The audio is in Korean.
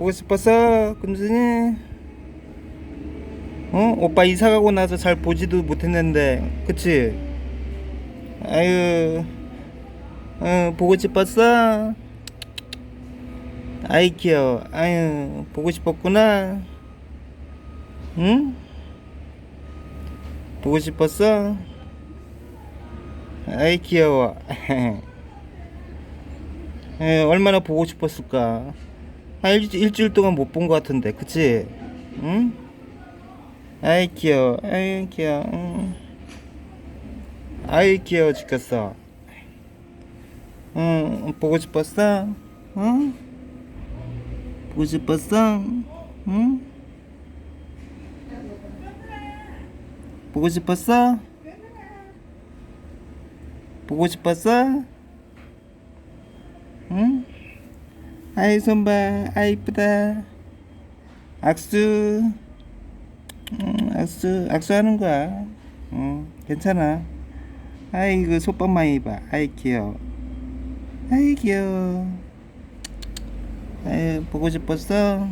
보고 싶었어 금순이 어? 오빠 이사 가고 나서 잘 보지도 못했는데 그치? 아유 어 보고 싶었어? 아이 귀여워. 아유 보고 싶었구나. 응? 보고 싶었어? 아이 귀여워. 에, 얼마나 보고 싶었을까 한 일, 일주일 동안 못 본 것 같은데 그치? 응? 아이 귀여워. 아이 귀여워. 응. 아이 귀여워 죽겠어. 응 보고 싶었어? 응? 보고 싶었어? 응? 보고 싶었어? 보고 싶었어? 응? 아이 손봐 아이 이쁘다. 악수. 응, 악수 악수하는 거야. 응 괜찮아. 아이 그 많이 봐 아이 귀여워. 아이 귀여워. 아이 보고 싶었어